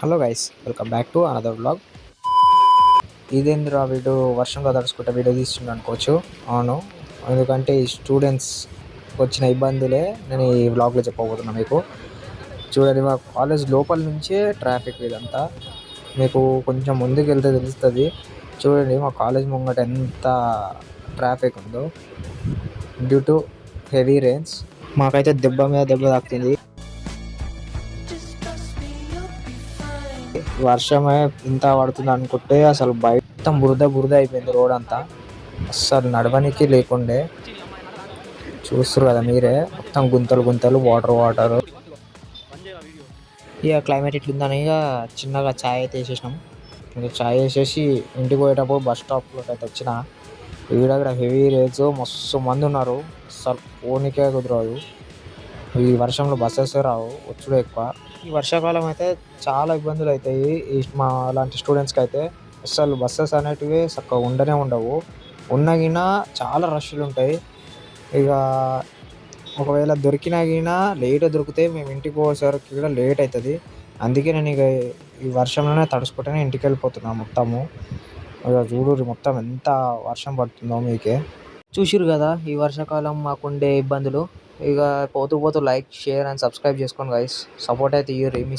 Hello guys welcome back to another blog ఇదేందిరా వీడు వర్షంలో తడుచుకుంటే వీడియో తీస్తుండ అనుకోవచ్చు. అవును ఎందుకంటే ఈ స్టూడెంట్స్ వచ్చిన ఇబ్బందులే నేను ఈ వ్లాగ్లో చెప్పబోతున్నా మీకు. చూడండి మా కాలేజ్ లోపల నుంచే ట్రాఫిక్ ఇదంతా. మీకు కొంచెం ముందుకు వెళ్తే తెలుస్తుంది. చూడండి మా కాలేజ్ ముంగట ఎంత ట్రాఫిక్ ఉందో. డ్యూ టు హెవీ రెయిన్స్ మాకైతే దెబ్బ మీద దెబ్బ తాకుతుంది వర్షమే ఇంత పడుతుంది అనుకుంటే అసలు బయట మొత్తం బురద బురద అయిపోయింది రోడ్ అంతా. అస్సలు నడవనికి లేకుండే. చూస్తారు కదా మీరే మొత్తం గుంతలు గుంతలు వాటర్ వాటర్ ఇక క్లైమేట్ ఇట్లుందని ఇక చిన్నగా ఛాయ్ అయితే వేసేసినాం. ఇంకా ఛాయ్ వేసేసి ఇంటికి పోయేటప్పుడు బస్ స్టాప్లోకి అయితే వచ్చిన. ఈడ కూడా హెవీ రేట్స్ మస్తు మంది ఉన్నారు. అసలు పోనీకే కుదరదు. ఈ వర్షంలో బస్సెస్ రావు వచ్చుడు ఎక్కువ. ఈ వర్షాకాలం అయితే చాలా ఇబ్బందులు అవుతాయి. ఈ మా లాంటి స్టూడెంట్స్కి అయితే అసలు బస్సెస్ అనేటివి చక్కగా ఉండనే ఉండవు. ఉన్నగినా చాలా రష్లు ఉంటాయి. ఇక ఒకవేళ దొరికినా గినా లేట్ దొరికితే మేము ఇంటికి పోసేసరికి కూడా లేట్ అవుతుంది అందుకే నేను ఇక ఈ వర్షంలోనే తడుచుకుంటేనే ఇంటికి వెళ్ళిపోతున్నాను మొత్తము. ఇక చూడు మొత్తం ఎంత వర్షం పడుతుందో మీకే. చూసిరు కదా ఈ వర్షాకాలం మాకుండే ఇబ్బందులు. ఇక పోతూ పోతూ లైక్ షేర్ అండ్ సబ్స్క్రైబ్ చేసుకోండి గైస్ సపోర్ట్ అయితే ఇయ్యరు మీ